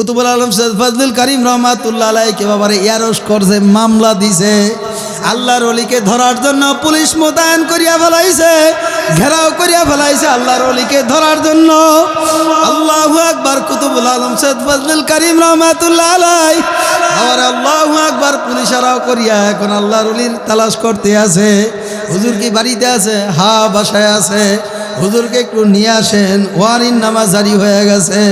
কুতুবুল আলম সৈয়দ ফজলুল করিম রহমাতুল্লাহ আলাইকে বাবারে ইয়ারস করছে, মামলা দিছে। আল্লাহর অলিকে ধরার জন্য পুলিশ মোতায়েন করিয়া ফেলাইছে, ঘেরাও করিয়া ফেলাইছে আল্লাহর অলিকে ধরার জন্য। আল্লাহু আকবার, কুতুবুল আলম সৈয়দ ফজলুল করিম রহমাতুল্লাহ আলাই আবার আল্লাহু আকবার, পুলিশেরাও করিয়া এখন আল্লাহর অলির তালাশ করতে আছে। হুজুর কি বাড়িতে আছে? হা, বাসায় আছে। হুজুরকে একটু নিয়ে আসেন, ওয়ারিন নামাজ জারি হয়ে গেছে।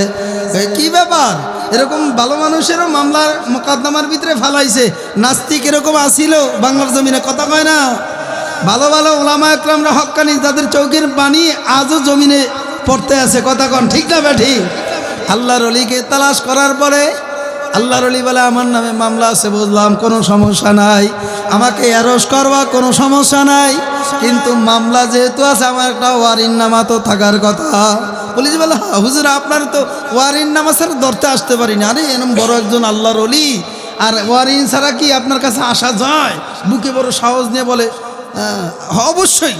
কি ব্যাপার? এরকম ভালো মানুষেরও মামলার মোকদ্দমার ভিতরে ফালাইছে নাস্তিক এরকম আসিল বাংলার জমিনে কথা কয় না। ভালো ভালো ওলামা একরামরা হক্কানি যাদের চৌকির পানি আজও জমিনে পড়তে আছে, কথা কন, ঠিক না বে ঠিক আল্লাহর অলিকে তালাশ করার পরে আল্লাহর অলি বলে, আমার নামে মামলা আছে, বুঝলাম, কোনো সমস্যা নাই। আমাকে অ্যারস করবা, কোনো সমস্যা নাই। কিন্তু মামলা যেহেতু আছে, আমার একটা ওয়ারিন নামা তো থাকার কথা। পুলিশ বলে "হ্যাঁ, হুজুর আপনার তো ওয়ারিন নামা ছাড়া ধরতে আসতে পারি না আরে এরম বড় একজন আল্লাহর অলি আর ওয়ারিন ছাড়া কি আপনার কাছে আসা যায়? বুকে বড় সাহস নিয়ে বলে "হ্যাঁ, অবশ্যই।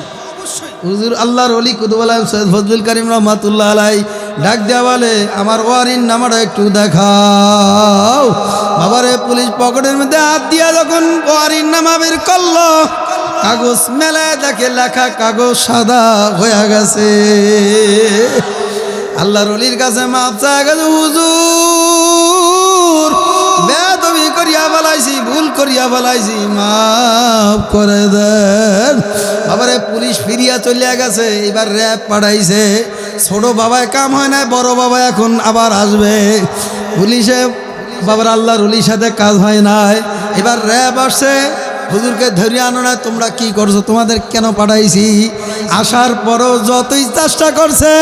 হুজুর আল্লাহর অলি কুতুবাল সৈয়দ ফজলুল করিম রহমাতুল্লাহ আলাই ডাক দেওয়া বলে আমার ওয়ারিন নামাটা একটু দেখাও। বাবারে পুলিশ পকেটের মধ্যে হাত দিয়া যখন ওয়ারিন নামা বের করল কাগজ মেলায় দেখে লেখা কাগজ সাদা হয়ে গেছে। আল্লাহর অলির কাছে মাপ চায় হুজুর। বেদবি করিয়া বলাইছি ভুল করিয়া বলাইছি মাফ করে দেন। বাবারে, পুলিশ ফিরিয়া চলিয়া গেছে, এবার র্যাব পাঠাইছে। ছোট বাবায় কাম হয় না বড় বাবা এখন আবার আসবে। পুলিশে, বাবার আল্লাহর অলির সাথে কাজ হয় নাই। এবার র্যাব আসছে, হুজুরকে ধরিয়ে আনো না তোমরা কি করছ? তোমাদের কেন পাঠাইছি? আসার পরও যতই চেষ্টা করছে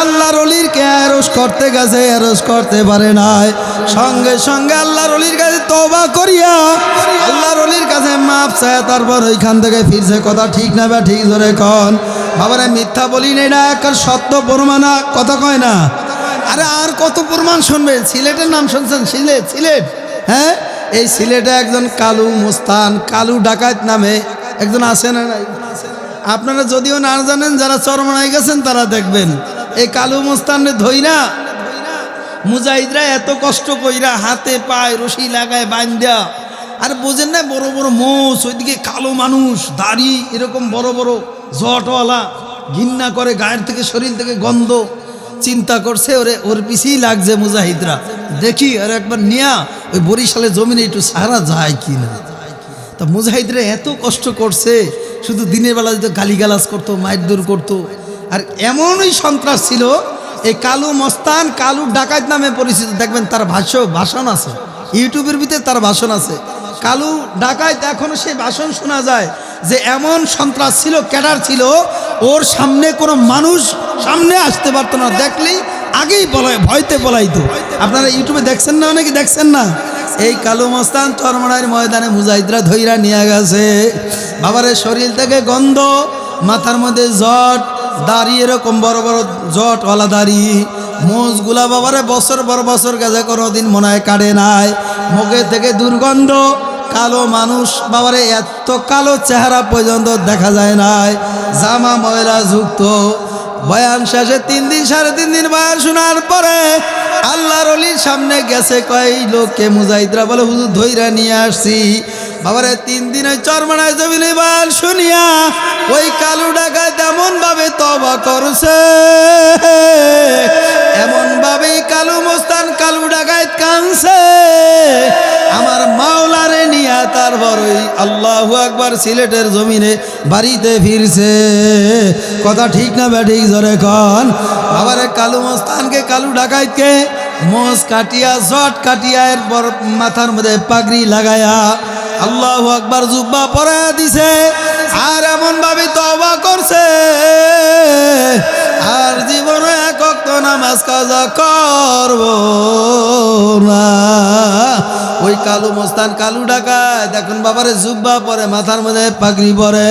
আল্লাহর অলির কে অ্যারোস করতে গেছে অ্যারোস করতে পারে নাই। সঙ্গে সঙ্গে আল্লাহর অলির কাছে তবা করিয়া আল্লাহর অলির কাছে মাপ চায়, তারপর ওইখান থেকে ফিরছে। কথা ঠিক না বা ঠিক ধরে কন। বাবারে, মিথ্যা বলি না এটা সত্য প্রমাণা কথা কয় না। আরে, আর কত প্রমাণ শুনবে? সিলেটের নাম শুনছেন? সিলেট সিলেট। হ্যাঁ? এই সিলেটে একজন কালু মুস্তান, কালু ডাকাত নামে একজন আছে না আপনারা যদিও না জানেন, যারা চরমনায় গেছেন, তারা দেখবেন। এই কালু মুস্তানে ধইরা মুজাহিদরা এত কষ্ট কইরা হাতে পায় রশি লাগায় বান্ধা আর বোঝেন না বড় বড় মোষ, ওইদিকে কালো মানুষ, দাড়ি, এরকম বড় বড় জটওয়ালা ঘিন্না করে গায়ের থেকে, শরীর থেকে গন্ধ, চিন্তা করছে, ওরে, ওর পিছিয়েই লাগছে মুজাহিদরা। দেখি আর একবার নিয়া, ওই বরিশালে জমিনে একটু সারা যায় কি না তা মুজাহিদরা এত কষ্ট করছে, শুধু দিনের বেলা যদি গালিগালাজ করতো মাইর দূর করতো আর এমনই সন্ত্রাস ছিল, এই কালু মস্তান, কালু ডাকাত নামে পরিচিত। দেখবেন তার ভাষ্য, ভাষণ আছে। ইউটিউবের ভিতরে তার ভাষণ আছে। কালু ডাকাত, এখনও সেই ভাষণ শোনা যায় যে এমন সন্ত্রাস ছিল, ক্যাডার ছিল, ওর সামনে কোনো মানুষ সামনে আসতে পারতো না। দেখলেই আগেই পলায় ভয়তে বলাইতো আপনারা ইউটিউবে দেখছেন না, অনেকে দেখছেন না? এই কালু মস্তান চরমড়ার ময়দানে মুজাহিদরা ধৈরা নিয়ে গেছে। বাবারের শরীর থেকে গন্ধ, মাথার মধ্যে জট দাড়ি এরকম বড় বড় জটওয়ালা দাড়ি। মোজগুলা বাবারে বছর বড় বছর গেছে কোনো দিন মনে হয় কাটে নাই। মুখে থেকে দুর্গন্ধ, কালো মানুষ। বাবারে এত কালো চেহারা পর্যন্ত দেখা যায় নাই। জামা ময়লা যুক্ত। বয়ান শেষে তিন দিন, সাড়ে তিন দিন বয়ান শোনার পরে আল্লাহর অলির সামনে গেছে কয়, লোককে মুজাহিদরা বলে, হুজুর ধৈরা নিয়ে আসছি বাবারে তিন দিন ওই চরমানায় জমিনে বয়ান শুনিয়া ওই কালু ডাকায় তেমন ভাবে তবা করছে, এমন ভাবে কালু মোস্তান কালু ডাকায় কানছে আমার মাওলারে নিয়া তারপর ওই আল্লাহ একবার সিলেটের জমিনে বাড়িতে ফিরছে। কথা ঠিক না ব্যাঠিক জোরে কন। আবার কালু মস্তানকে, কালু ডাকাইতকে মোষ কাটিয়া, জট কাটিয়া এরপর মাথার মধ্যে পাগড়ি লাগায়া আল্লাহ আকবার জুব্বা পরা দিছে। আর এমন ভাবে তবা করছে। আর জীবনে একক তো নামাজ কাজা করব না। ওই কালু মস্তান কালু ডাকায়, দেখুন বাবারে জুব্বা পরে, মাথার মধ্যে পাগড়ি পরে।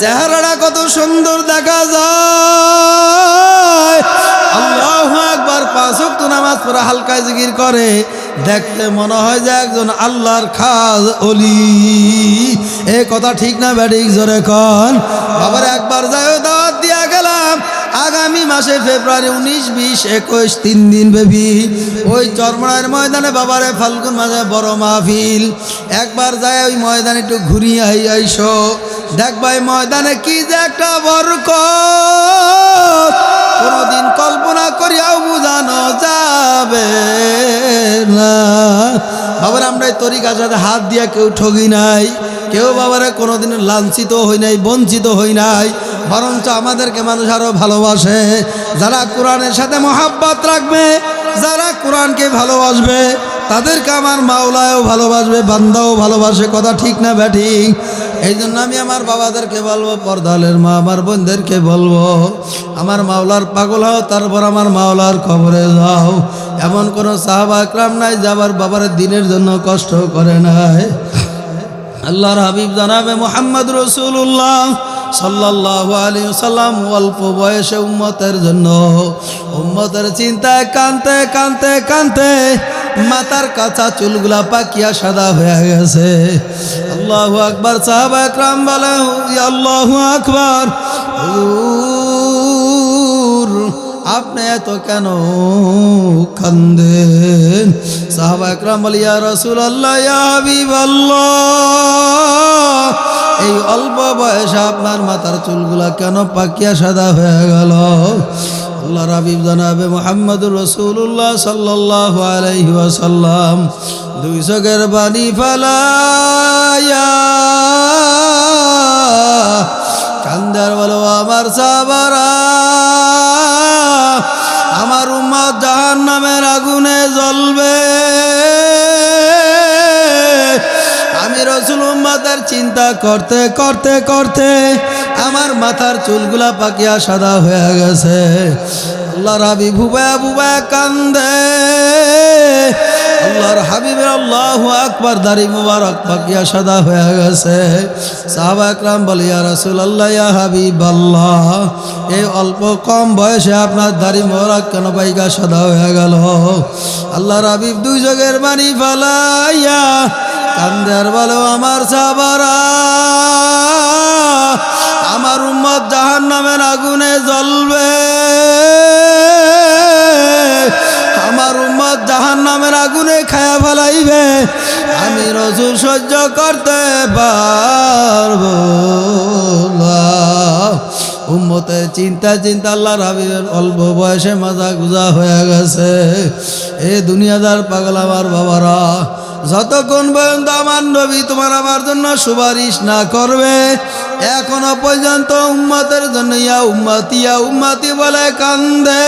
চেহারাটা কত সুন্দর দেখা যায়। পড়ে হালকা জিগির করে, দেখতে মনে হয় যে একজন আল্লাহর খাজ অলি এ কথা ঠিক না ব্যাডিক জোরে কন। বাবার একবার যায় আগামী মাসে ফেব্রুয়ারি উনিশ, বিশ, একুশ, তিন দিন ব্যাপী ওই চরমড়ার ময়দানে বাবারে ফাল্গুন মাসে বড় মাহফিল। একবার যায় ওই ময়দানে একটু ঘুরিয়ে আই আইসো। দেখবাই ময়দানে কি যে একটা বরক কোনোদিন কল্পনা করিয়াও বোঝানো যাবে না। বাবার, আমরা তরিকার সাথে হাত দিয়া কেউ ঠগি নাই। কেউ বাবারে কোনোদিন লাঞ্ছিত হই নাই, বঞ্চিত হই নাই। বরঞ্চ আমাদেরকে মানুষ আরও ভালোবাসে। যারা কোরআনের সাথে মহাব্বত রাখবে, যারা কোরআনকে ভালোবাসবে, তাদেরকে আমার মাওলায়ও ভালোবাসবে, বান্দাও ভালোবাসে, কথা ঠিক না ব্যাঠিক এই জন্য আমি আমার বাবাদেরকে বলব, পর্দালের মা আমার বোনদেরকে বলব, আমার মাওলার পাগল হও, তারপর আমার মাওলার খবরে যাও। এমন কোনো সাহাবা একরাম নাই যাবার বাবার দিনের জন্য কষ্ট করে নাই। আল্লাহর হাবিব জানাবে মোহাম্মদ রসুল্লাহ সাল্লাহ আলী সাল্লাম অল্প বয়সে উম্মতের জন্য। উম্মতের চিন্তায় কানতে কানতে কানতে মাথার কাঁচা চুলগুলা পাকিয়া সাদা হয়ে গেছে। আল্লাহ আকবর সাহাবা একরাম বলে আল্লাহ আকবার। আপনি এত কেন কান্দেন? সাহাবা একরাম বলি, ইয়া রসুল আল্লাহ এই অল্প বয়সে আপনার মাথার চুলগুলা কেন পাকিয়া সাদা হয়ে গেল? আল্লাহ রাবিব জানাবে মোহাম্মদুর রসুল্লাহ সাল্লাহ আলাইহি ওয়াসাল্লাম, দুই চোখের বাণী ফালায়া কান্দার বলো আমার সাবারা আমার উম্মা জাহান নামের আগুনে জ্বলবে। আমি রসুল উম্মাদের চিন্তা করতে করতে করতে আমার মাথার চুলগুলা পাকিয়া সাদা হয়ে গেছে। আল্লাহ রাবি ভুবা ভুবা কান্দে। আল্লাহর হাবিবের আল্লাহ আকবার দাড়ি মুবারক পাকিয়া সাদা হয়ে গেছে। সাহাবা একরাম বলে, ইয়া রাসুল আল্লাহ হাবিব আল্লাহ এই অল্প কম বয়সে আপনার দাড়ি মোবারক কেন পাইকা সাদা হয়ে গেল? আল্লাহর হাবিব দুই যোগের বাণী ফালাইয়া কান্দের বলো আমার সাবারা আমার উম্মত জাহান নামের আগুনে জ্বলবে সহ্য করতে পারব। উম্মতের চিন্তা চিন্তা আল্লাহ রাবিবের অল্প বয়সে মাজা গুজা হয়ে গেছে এ দুনিয়াদার পাগল আমার বাবারা, যতক্ষণ পর্যন্ত আমার নবী তোমার আমার জন্য সুপারিশ না করবে, এখনও পর্যন্ত উম্মতের জন্য ইয়া উম্মতি, ইয়া উম্মাতি বলে কান্দে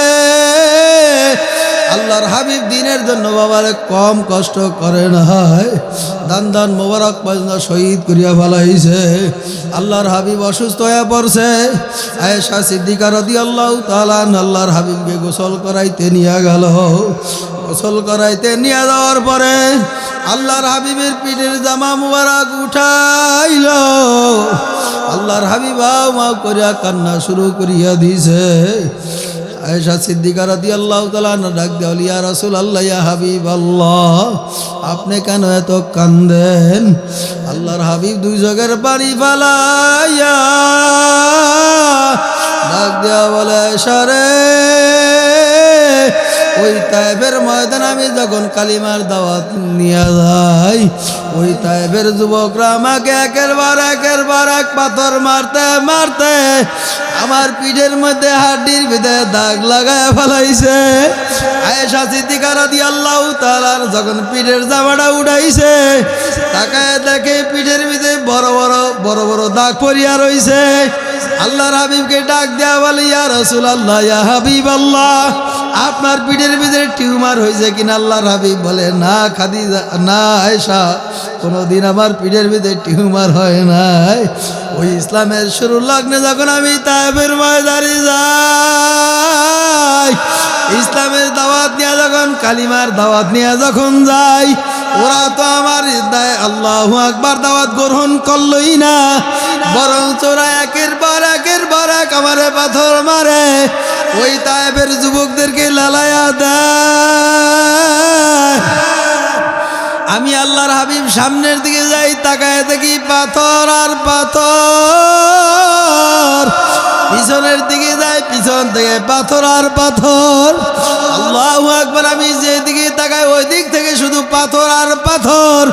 আল্লাহর হাবিব দিনের জন্য বাবার কম কষ্ট করে নাই। দান দান মোবারক পর্যন্ত শহীদ করিয়া ফেলাইছে। আল্লাহর হাবিব অসুস্থ হয়ে পড়ছে। আয়েশা সিদ্দিকা রদি আল্লাহ তালান আল্লাহর হাবিবকে গোসল করাইতে নিয়ে গেল। গোসল করাইতে নিয়ে যাওয়ার পরে আল্লাহর হাবিবের পিঠের জামা মুবারক উঠাইল। আল্লাহর হাবিবাও মাও করিয়া কান্না শুরু করিয়া দিছে। আয়েশা সিদ্দিকা রাদি আল্লাহ ডাক দেওয়াল ইয়া রসুল আল্লাহ ইয়া হাবিব আল্লাহ আপনি কেন এত কান্দেন? আল্লাহর হাবিব দুই জগের বাড়ি ফালাইয়া ডাক দেওয়া বলে সারে ওই তাইবের ময়দান আমি যখন কালিমার দাওয়াত নিয়ে যাই, ওই তাইবের যুবকরা আমাকে একের বার একের বার এক পাথর মারতে মারতে আমার পিঠের মধ্যে হাড্ডির ভিতরে দাগ লাগায় ফেলাইছে। আয়েশা সিদ্দিকা রাদি আল্লাহ তালার যখন পিঠের জামাটা উঠাইছে, তাকায় দেখে পিঠের ভিতরে বড় বড় বড় বড় দাগ পরিয়া রইছে। আল্লাহর হাবিবকে ডাক দেওয়া বলে, ইয়া রসুল আল্লাহ ইয়া হাবিব আল্লাহ আপনার পিঠের ভিতরে টিউমার হয়েছে কিনা আল্লাহর হাবিব বলে, না খাদি না আয়সা কোনোদিন আমার পিঠের ভিতরে টিউমার হয় নাই। ওই ইসলামের শুরু লগ্নে যখন আমি তাইবের ময়দারি যাই, ইসলামের দাওয়াত নিয়ে যখন, কালিমার দাওয়াত নিয়ে যখন যাই, ওরা তো আমার আল্লাহ আকবার দাওয়াত গ্রহণ করলই না বরং চোরা একের পর একের পর এক আমারে পাথর মারে। ওই তায়েবের যুবকদেরকে লালায়া দেয়। আমি আল্লাহর হাবিব সামনের দিকে যাই, তাকায় দেখি পাথর আর পাথর। পিছনের দিকে যাই, পিছন থেকে পাথর আর পাথর। আল্লাহ একবার আমি যে দিকে তাকাই ওই দিক থেকে শুধু পাথর আর পাথর।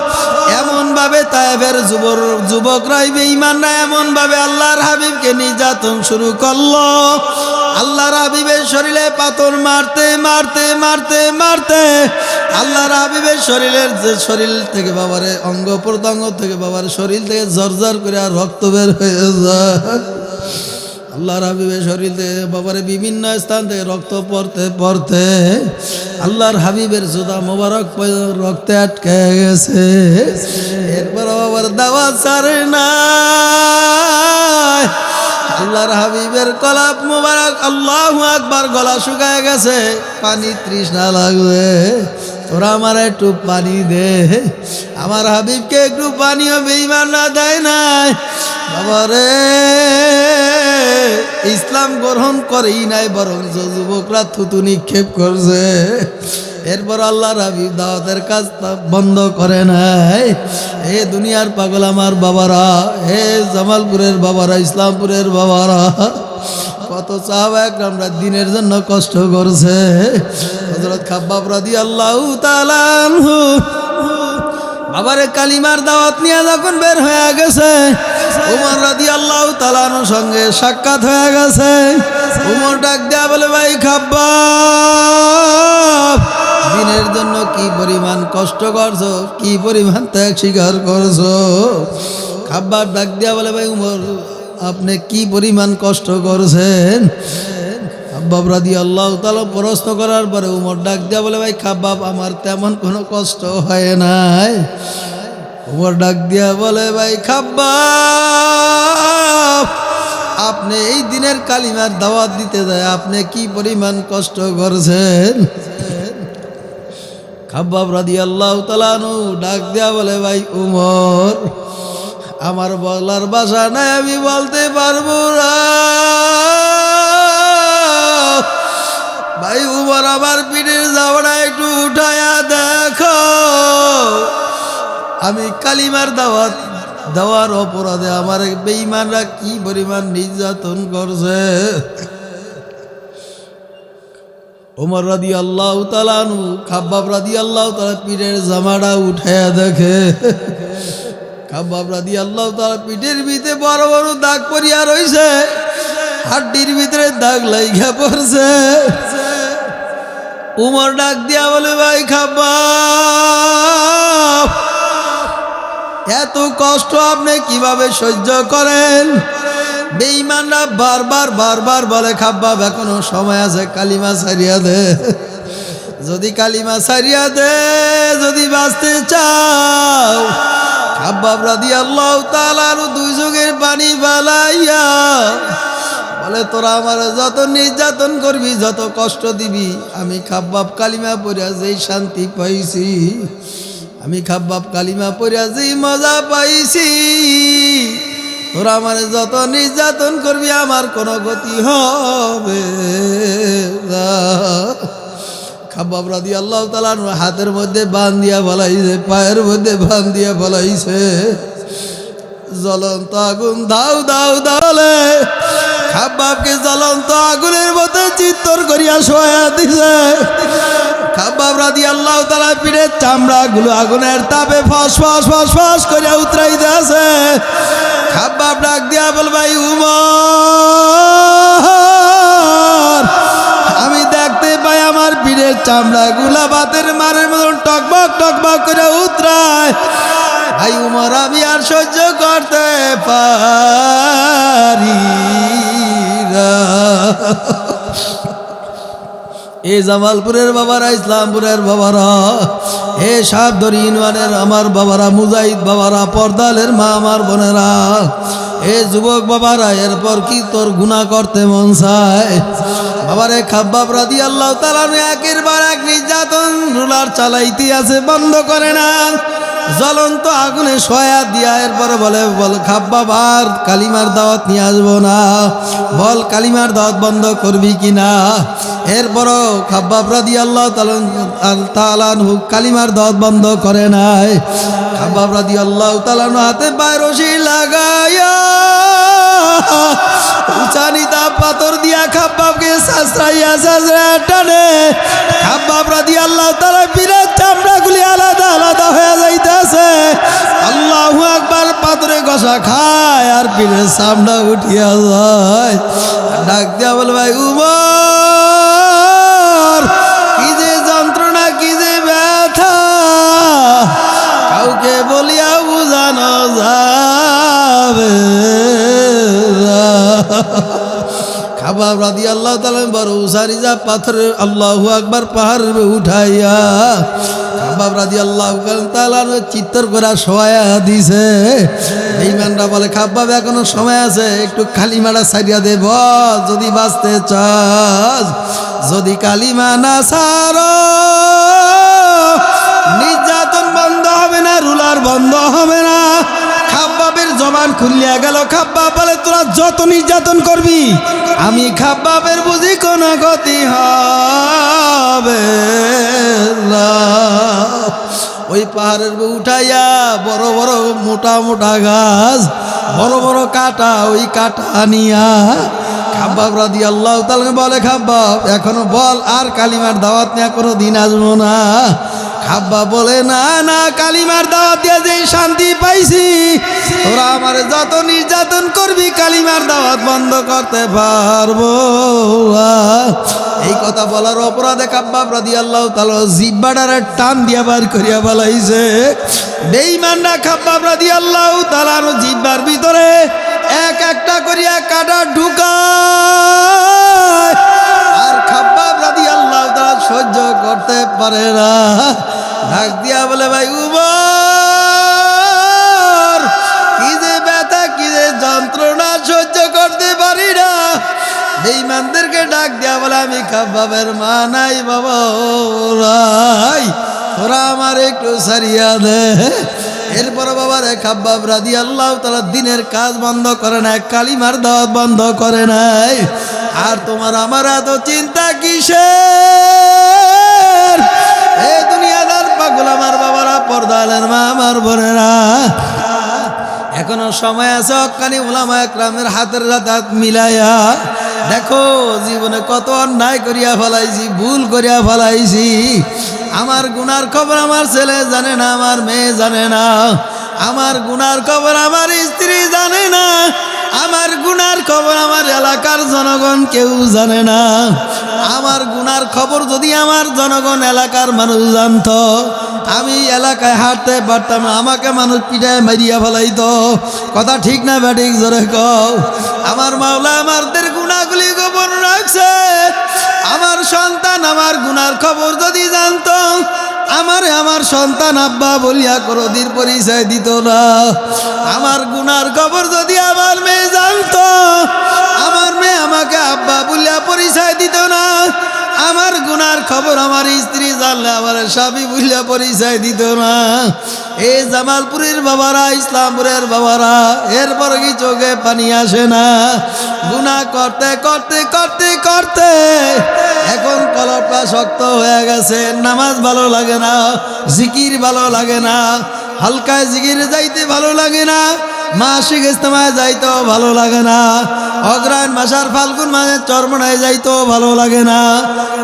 এমন ভাবে তাইবের যুবর যুবকরাই বেঈমানরা এমন ভাবে আল্লাহর হাবিবকে নির্যাতন শুরু করল। আল্লাহর হাবিবের শরীরে পাথর মারতে মারতে মারতে মারতে আল্লাহর হাবিবের শরীরের যে শরীর থেকে বাবারে অঙ্গ প্রত্যঙ্গ থেকে বাবার শরীর থেকে জর্জর করে আর রক্ত বের হয়ে যায়। আল্লাহর হাবিবের শরীরে বাবারে বিভিন্ন স্থান থেকে রক্ত পড়তে পড়তে আল্লাহর হাবিবের জুতা মোবারক রক্তে আটকে গেছে। এরপর বাবার দাওয়া ছাড়ে না আল্লাহর হাবিবের কলাপ মোবারক আল্লাহ আকবার গলা শুকায় গেছে, পানি তৃষ্ণা লাগবে। তোরা আমার একটু পানি দে। আমার হাবিবকে একটু পানিও বেইমান না দেয় নাই। বাবারে ইসলাম গ্রহণ করেই নাই, বরং যুবকরা থুতু নিক্ষেপ করছে। এরপর আল্লাহ হাবিব দাওয়াতের কাজ বন্ধ করে নাই। এ দুনিয়ার পাগল আমার বাবারা হে জামালপুরের বাবারা, ইসলামপুরের বাবারা, কত চাহবা আমরা দিনের জন্য কষ্ট করছে। হজরত খাব্বাব রাদি আল্লাহ বাবারে কালিমার দাওয়াত নিয়ে যখন বের হয়ে গেছে, উমর রাদি আল্লাহ তালানোর সঙ্গে সাক্ষাৎ হয়ে গেছে। উমর ডাক দেয়া বলে, ভাই খাব্বাব, দিনের জন্য কি পরিমাণ কষ্ট করছ? কি পরিমাণ ত্যাগ স্বীকার করছ? খাব্বাব ডাক দেয়া বলে, ভাই উমর, আপনি কি পরিমাণ কষ্ট করছেন? খাব্বাব রাদি আল্লাহ তালা প্রশ্ন করার পরে উমর ডাক দেয়া বলে, ভাই খাব্বাব আমার তেমন কোনো কষ্ট হয় নাই। উমর ডাক দিয়া বলে, ভাই খাব্বাব আপনি এই দিনের কালিমার দাওয়াত দিতে যায়, আপনি কি পরিমাণ কষ্ট করছেন? খাব্বাব রাদি আল্লাহ তালানু ডাক দেয়া বলে, ভাই, উমর, আমার বলার বাসা নাই, আমি বলতে পারব না। ভাই, উমর আমার পিঠের যাওয়াটা একটু উঠায়া দেখো। আমি কালিমার দাওয়াত, দেওয়ার অপরাধে আমার বেইমানরা কি পরিমাণ নির্যাতন করছে। ওমর রাদি আল্লাহ তালানু খাব্বাব রাদি আল্লাহ তালা পিঠের জামাটা উঠায়া দেখে। খাব্বাব রাদি আল্লাহ তালা পিঠের ভিতরে বড় বড় দাগ পরিয়া রইছে, হাড্ডির ভিতরে দাগ লাইগা পড়ছে। উমর ডাক দিয়া বলে, ভাই খাব্বাব, এত কষ্ট আপনি কীভাবে সহ্য করেন? বেঈমানরা বারবার বারবার বলে, খাব্বাব, এখনও সময় আছে, কালিমা সারিয়া দে। যদি কালিমা সারিয়া দে, যদি বাঁচতে চাও। খাব্বাব রাদি আল্লাহ তালার দুই যুগের পানি বালাইয়া বলে তোরা আমার যত নির্যাতন করবি, যত কষ্ট দিবি, আমি খাব্বাব কালিমা পড়িয়া যেই শান্তি পাইছি। আমি খাব্বাব কালিমা পড়িয়া যেই মজা পাইছি। তোরা আমার যত নির্যাতন করবি, আমার কোনো গতি হবে। খাব্বাব রাদি আল্লাহ তালার হাতের মধ্যে বান দিয়া বলাইছে, পায়ের মধ্যে বান দিয়া বলাইছে। জ্বলন্ত আগুন দাও দাও দাওলে খাব্বাবকে জ্বলন্ত আগুনের মধ্যে চিত্তর করিয়া শোয়া দিছে। খাব্বাব রাদি আল্লাহ তালা পিঠের চামড়া গুলো আগুনের তাপে ফস ফস ফস ফস করিয়া উতরাই দিয়েছে। খাব্বাব ডাক দিয়া বল, ভাই, উমর, আমি দেখতে পাই আমার পিঠের চামড়া গুলা বাতের মারের মতন টকবক টকবক করে উতরায়। ভাই উমর, আমি আর সহ্য করতে পারি এ জামালপুরের বাবারা, ইসলামপুরের বাবারা, এ সাবদরি ইউনিয়নের আমার বাবারা, মুজাহিদ বাবারা, পর্দালের মা, আমার বোনেরা, এ যুবক বাবারা, এরপর কি তোর গুণা করতে মন চায়? বাবারে খাব্বাব রাদি আল্লাহ তালানু একের বার এক নির্যাতন রুলার চালাইতে আছে, বন্ধ করে না। জ্বলন্ত আগুনে সয়া দিয়া এরপরে বলে, বল খাব্বা বার কালিমার দাওয়াত নিয়ে আসব না। বল কালিমার দাওয়াত বন্ধ করবি কি না? এরপরও খাব্বাব রাদি আল্লাহ তালানহু কালিমার দাওয়াত বন্ধ করে নাই। খাব্বাব রাদি আল্লাহ তালানহু হাতে রশি লাগাইয়া উচানিতা পাথর দিয়া খাব্বাবকে সাসরাইয়া সাসরা টানে কষা খায়, আর পিঠের সামনা উঠিয়া যায়। ডাক দিয়া বল, ভাই, উমর, কি যে যন্ত্রণা, কি যে ব্যথা। কাউকে বলিয়া বুঝানো যাবে খাবার রাদি আল্লাহ তালা বড় উসারি যা পাথরে আল্লাহ আকবার পাহাড় উঠাইয়া খাবার রাদি আল্লাহ তালা চিত্তর করা সহায়া দিছে। এই ম্যানরা বলে, খাব্বাব, এখনও সময় আছে, একটু কালিমাটা সারিয়া দে, বল, যদি বাঁচতে চাস, যদি কালিমা না সার নির্যাতন বন্ধ হবে না, রুলার বন্ধ জবান খুলিয়া গেল, খাব্বা বলে, তোরা যত নির্যাতন করবি, আমি খাব্বাবের বুঝি কোনো গতি হবে। ওই পাহাড়ের উঠাইয়া বড় বড় মোটা মোটা গাছ, বড় বড় কাটা, ওই কাটা নিয়া খাব্বাব রাদি আল্লাহ তালকে বলে খাব্বাব এখনও বল, আর কালিমার দাওয়াত নেওয়া কোনো দিন আসব না খাব্বা বলে, না না, কালিমার দাওয়াত দিয়ে যে শান্তি পাইছি, তোরা আমার যত নির্যাতন করবি, কালিমার দাওয়াত বন্ধ করতে পারব এই কথা বলার অপরাধে কাব্বা রাদি আল্লাহ তালো জিব্বাডারে টান দিয়া বার করিয়া বলাইছে। বেইমানরা খাব্বা রাদি আল্লাহ তালার জিব্বার ভিতরে এক একটা করিয়া কাটা ঢুকায়। আর খাব্বা রাদি আল্লাহ তারা সহ্য করতে পারে না। ডাক দিয়া বলে, ভাই, উমর, কি যে ব্যথা, কি যে যন্ত্রণা, সহ্য করতে পারি না। বেইমানদেরকে ডাক দিয়া বলে, আমি খাব্বাবের মা নাই বাবা তোরা আমার একটু সারিয়া দে। এরপর রে খাব্বাব রাদি আল্লাহ তারা দিনের কাজ বন্ধ করে নাই কালিমার দাওয়াত বন্ধ করে নাই আর তোমার আমার এত চিন্তা কিসের? আমার বাবারা, পর্দালের মা, আমার বোনেরা। এখনও সময় আছে অক্কানি ওলামা একরামের হাতের হাত মিলাইয়া। দেখো, জীবনে কত অন্যায় করিয়া ফেলাইছি, ভুল করিয়া ফেলাইছি। আমার গুনার খবর আমার ছেলে জানে না, আমার মেয়ে জানে না। আমার গুনার খবর আমার স্ত্রী জানে না। আমার গুনার খবর আমার এলাকার জনগণ কেউ জানে না। আমার গুনার খবর যদি আমার জনগণ এলাকার মানুষ জানতো, আমি এলাকায় হাঁটতে পারতাম। আমাকে মানুষ পিঠায় মারিয়া ফেলাইতো। কথা ঠিক না ব্যাটিক জোরে কও। আমার মাওলা আমাদের গুণাগুলি গোপন রাখছে। আমার সন্তান আমার গুনার খবর যদি জানতো আমার আমার সন্তান আব্বা বলিয়া ক্রোধির পরিচয় দিত না। আমার গুনার খবর যদি আমার মেয়ে জানতো, আমার মেয়ে আমাকে আব্বা বলিয়া পরিচয় দিত না। আমার গুনার খবর আমার স্ত্রী জানলে আমার স্বামী বলিয়া পরিচয় দিত না। এই জামালপুরের বাবারা, ইসলামপুরের বাবারা, এরপর কি চোখে পানি আসে না? গুনা করতে করতে করতে করতে এখন কলপটা শক্ত হয়ে গেছে। নামাজ ভালো লাগে না, জিকির ভালো লাগে না, হালকায় জিকির যাইতে ভালো লাগে না। মাসিক ইস্তেমায় যাইতেও ভালো লাগে না। অগ্রায়ণ মাসার ফাল্গুন মাসে চরমনায় যাইতেও ভালো লাগে না।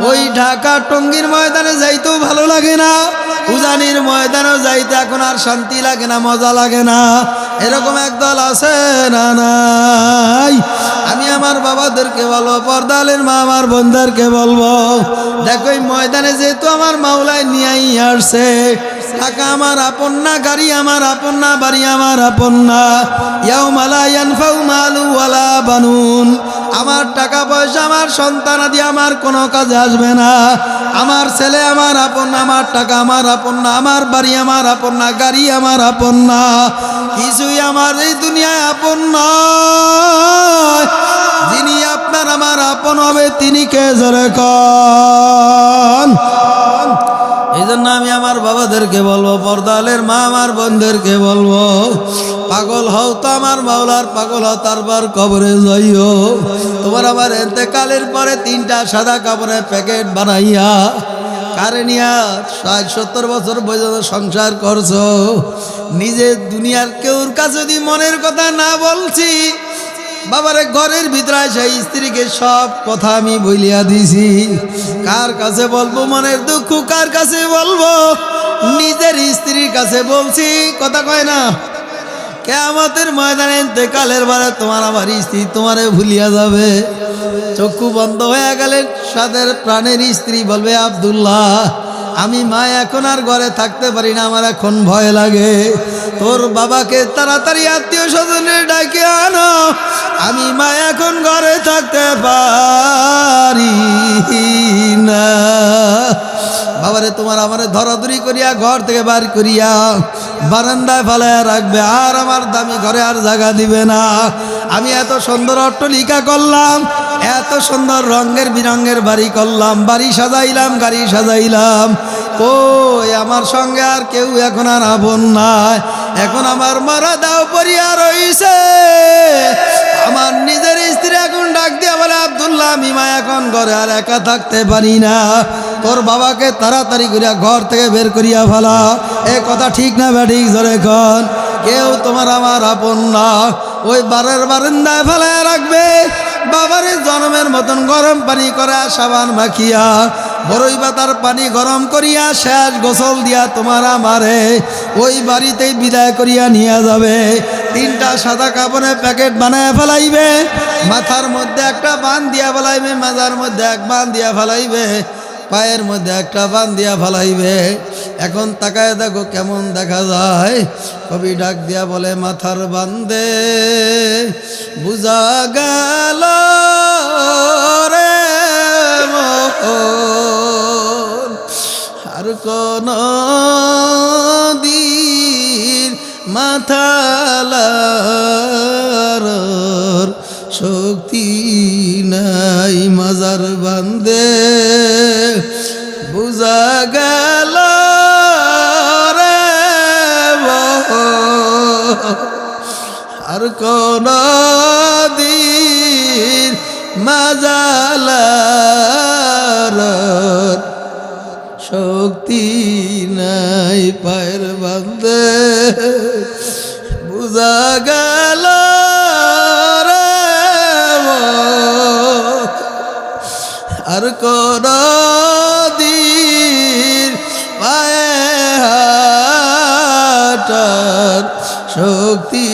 ওই ঢাকা টঙ্গির ময়দানে যাইতেও ভালো লাগে না। উজানির ময়দানেও যাইতে এখন আর শান্তি লাগে না, মজা লাগে না। এরকম একদল আছে, না, নাই। আমি আমার বাবাদেরকে বলব, পর্দালের মা আমার বোনদেরকে বলব, দেখো ময়দানে যেহেতু আমার মাওলায় নিয়েই আসছে টাকা আমার আপন না, গাড়ি আমার আপন না, বাড়ি আমার আপন না। ইয়াও মালা ইয়ানফাউ মালু ওয়ালা বানুন। আমার টাকা পয়সা, আমার সন্তান আদি আমার কোনো কাজে আসবে না। আমার ছেলে আমার আপন না, আমার টাকা আমার আপন না, আমার বাড়ি আমার আপন না, গাড়ি আমার আপন না। কিছুই আমার এই দুনিয়ায় আপন নয়। যিনি আপনার, আমার আপন হবে, তিনি কে জোরে কন? এই জন্য আমি আমার বাবাদেরকে বলব, পর্দালের মা আমার বোনদেরকে বলব, পাগল হও তো আমার মাওলার, পাগল হও তারপর কবরে যাইও। তোমার আবার এতেকালের পরে তিনটা সাদা কাপড়ের প্যাকেট বানাইয়া সত্তর বছর সংসার করছ? নিজে দুনিয়ার কেউর কাছে যদি মনের কথা না বলছি বাবারে ঘরের ভিতরে সেই স্ত্রীকে সব কথা আমি বলিয়া দিছি। কার কাছে বলব? মনের দুঃখ কার কাছে বলব? নিজের স্ত্রীর কাছে বলছি, কথা কয় না। কেমতের ময়দানে কালের বারে তোমার আমার স্ত্রী তোমারে ভুলিয়া যাবে। চক্ষু বন্ধ হয়ে গেলে সাদের প্রাণের স্ত্রী বলবে, আব্দুল্লাহ, আমি মা এখন আর ঘরে থাকতে পারি না, আমার এখন ভয় লাগে। তোর বাবাকে তাড়াতাড়ি আত্মীয় স্বজনের ডাকে আনো। আমি মা এখন ঘরে থাকতে পারি না। বাবারে, তোমার আমারে ধরাধরি করিয়া ঘর থেকে বার করিয়া বারান্দায় ফালাইয়া রাখবে, আর আমার দামি ঘরে আর জায়গা দিবে না। আমি এত সুন্দর অট্টলিকা করলাম, এত সুন্দর রঙের বিরঙ্গের বাড়ি করলাম, বাড়ি সাজাইলাম, গাড়ি সাজাইলাম। কই, আমার সঙ্গে আর কেউ এখন আর আপন নাই। এখন আমার মারা দাও পরিয়া রইছে। আমার নিজের স্ত্রী এখন ডাক দিয়া বলে, আবদুল্লাহ, আমি মা এখন ঘরে আর একা থাকতে পারি না। তোর বাবাকে তাড়াতাড়ি করিয়া ঘর থেকে বের করিয়া ফেলা। এ কথা ঠিক না ব্যাঠিক ধরে কন। কেউ তোমার আমার আপন না। ওই বারের বারান্দায় ফেলায় রাখবে। বাবারে জন্মের মতন গরম পানি করা, সাবান মাখিয়া বড়ই পাতার পানি গরম করিয়া শেষ গোসল দিয়া তোমার আমারে ওই বাড়িতেই বিদায় করিয়া নিয়ে যাবে। তিনটা সাদা কাপড়ে প্যাকেট বানায় ফেলাইবে। মাথার মধ্যে একটা বান দিয়া ফেলাইবে, মাজার মধ্যে এক বান দিয়া ফেলাইবে, পায়ের মধ্যে একটা বান দিয়া ফেলাইবে। এখন তাকায় দেখো কেমন দেখা যায়। কবি ডাক দিয়া বলে, মাথার বান্দে, বুঝা গেল রে মোহন। দিন মাথালার শক্তি নাই মাজার বান্দে বুঝা গেল রে। আর কোন দিন নাই পায়ের বান্ধে বুঝা গেল রে। আর কোন দিন পায়ে শক্তি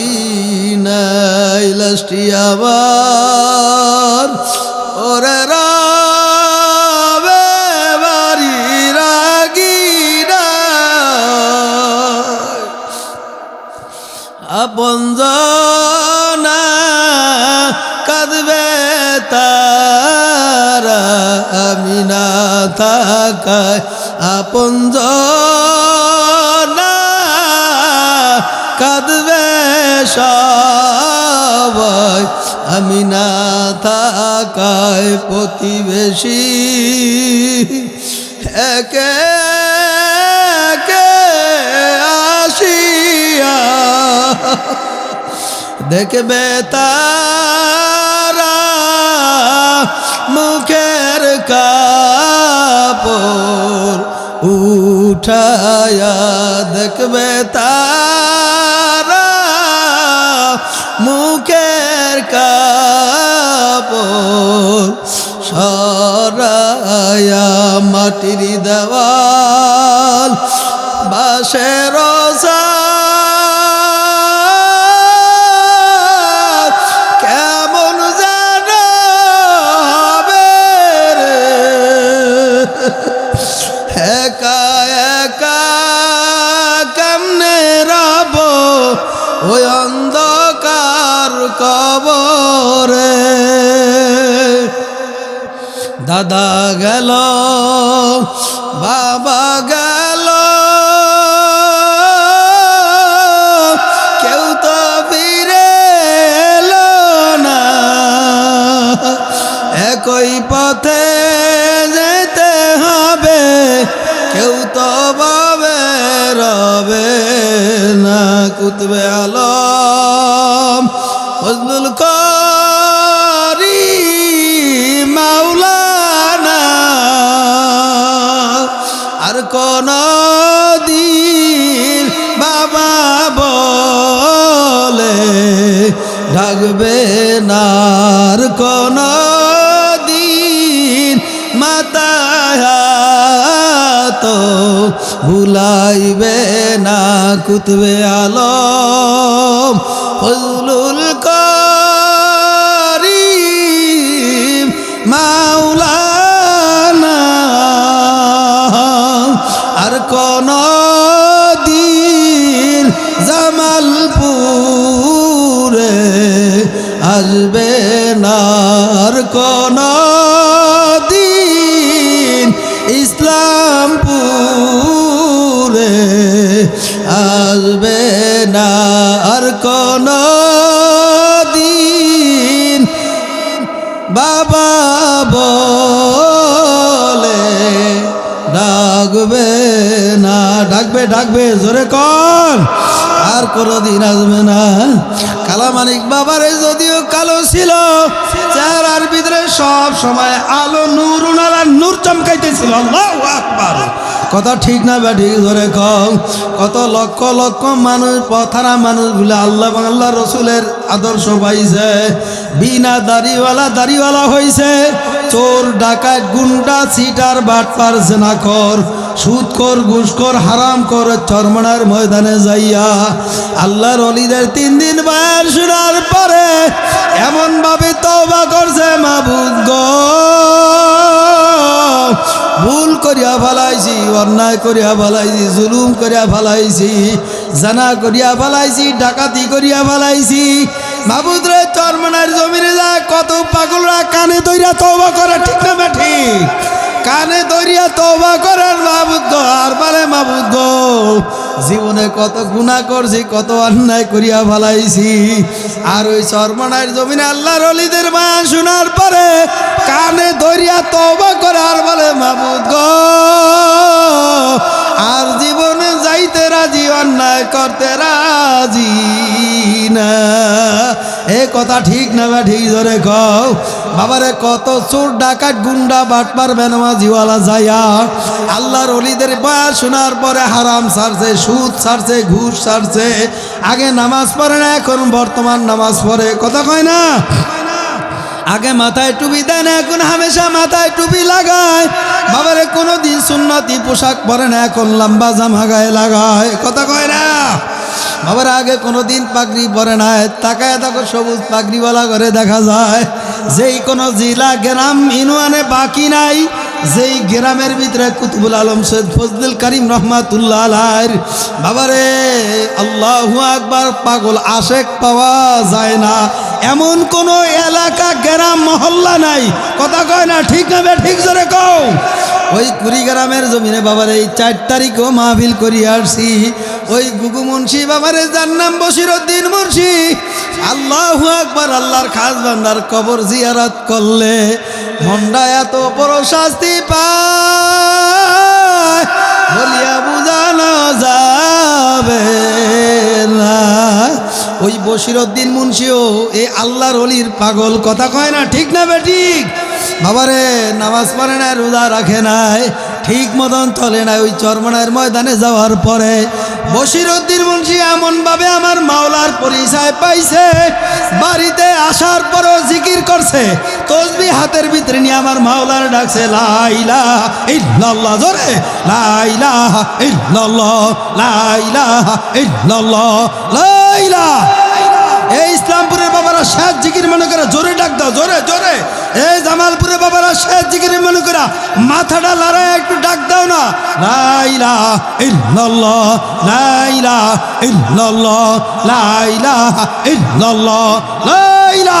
নাই লাস্টি আবার আমি থাকায় আপন কাঁদবে সবাই। আমি থাকায় প্রতিবেশী একে আসিয়া দেখবে তারা উঠায়া দেখবে তারা মুখের কাপড় সরায়া মাটির দেওয়াল বাসের কবরে। দাদা গেল, বাবা গেল। কেউ তো ফিরে না। একই পথে যেতে হবে, কেউ তো বাবে রবে না। কুতবে আলম ডাকবে নার কোন দিন মাতায়াত ভুলাইবে না কুতবে আলম কোনোদিন আসবে না। কালামানিক বাবারে যদিও কালো ছিল, চেহারার ভিতরে সব সময় আলো, নূর, উনারা নূর চমকাইতেছিল। কথা ঠিক না বা ঠিক ধরে কম। কত লক্ষ লক্ষ মানুষ, পথারা মানুষগুলো আল্লাহ আল্লাহ রসুলের আদর্শ পাইছে। বিনা দাড়িওয়ালা দাড়িওয়ালা হইছে। চোর, ডাকাত, গুন্ডা সিটার বাটপার জেনাকর সুদকর ঘুষকর হারাম কর চরমনার ময়দানে যাইয়া আল্লাহর অলিদের তিন দিন বায়ার শোনার পরে এমন ভাবে তওবা করছে মাবুদ গো। ভুল করিয়া ফেলাইছি, অন্যায় করিয়া ফেলাইছি, জুলুম করিয়া ফেলাইছি, জানা করিয়া ফেলাইছি, ডাকাতি করিয়া ফেলাইছি। মাবুদরে চরমনার জমিনে যায়, কত পাগলরা কানে দইরা তওবা করে, ঠিক না ঠিক কানে দরিয়া তওবা করার মাবুদ গো আর বলে, মাবুদ গো, জীবনে কত গুণা করছি, কত অন্যায় করিয়া ফেলাইছি। আর ওই সর্বনার জমিনে আল্লাহর অলিদের মায়া শোনার পরে কানে দরিয়া করে আর বলে, মাবুদ আর জীবনে যাইতে রাজি, অন্যায় করতে রাজি না। এ কথা ঠিক না বা ঠিক ধরে কও। বাবারে, কত চোর, ডাকাত, গুন্ডা, বাটপার বেনমা জিওয়ালা যায়া আল্লাহর অলিদের বয়াস শোনার পরে হারাম সারছে, সুদ ছাড়ছে ঘুষ সারছে। আগে নামাজ পড়ে না, এখন বর্তমান নামাজ পড়ে। কথা কয় না? আগে মাথায় টুপি দেয় না, এখন হামেশা মাথায় টুপি লাগায়। বাবারে কোনো দিন সুন্নতি পোশাক পরে না, এখন লম্বা জামা গায়ে লাগায়। কথা কয় না? বাবার আগে কোনো দিন পাগড়ি পরে না তাকায় তাকে সবুজ পাগড়িওয়ালা করে দেখা যায়। যেই কোনো জেলা গ্রাম ইনুয়ানে বাকি নাই। যেই গ্রামের ভিতরে কুতুবুল আলম সৈয়দ ফজলুল করিম রহমাতুল্লাহ আলাইর বাবারে, আল্লাহু আকবার, পাগল আশেক পাওয়া যায় না। এমন কোন এলাকা, গ্রাম, মহল্লা নাই। কথা কয় না, ঠিক না বে, ঠিক জোরে কও। ওই কুড়িগ্রামের জমিনে বাবার, এই চার তারিখও মাহফিল করি আসছি। ওই গুগু মুন্সি বাবারে যার নাম বসিরুদ্দিন মুন্সি। আল্লাহু আকবার, আল্লাহর খাস বান্দার কবর জিয়ারত করলে মন্ডা এত বড় শাস্তি পায়। বলিয়া বুঝানো যাবে না। ওই বসিরুদ্দিন মুন্সিও এ আল্লাহর অলির পাগল, কথা কয় না ঠিক না বে ঠিক? বাবারে, নামাজ পড়ে না রোজা রাখে নাই, ঠিক মতন চলে না ওই চরমনার ময়দানে যাওয়ার পরে বসিরুদ্দিন মুন্সি এমনভাবে আমার মাওলার পরিচয় পাইছে। বাড়িতে আসার পরও জিকির করছে। তসবি হাতের ভিতরে নিয়ে আমার মাওলার ডাকছে লাইলা ইল্লাল্লাহ, জোরে। লাইলা ইল্লাল্লাহ লাইলা ইল্লাল্লাহ লাইলা এই ইসলামপুরের বাবারা শেষ জিকির মনে করে, জোরে ডাক দাও, জোরে জোরে। এই জামালপুরের বাবারা শেষ জিকির মনে করে, মাথাটা লড়াই একটু ডাক দাও না। লাইলা ইল্লাল্লাহ লাইলা ইল্লাল্লাহ লাইলা ইল্লাল্লাহ লাইলা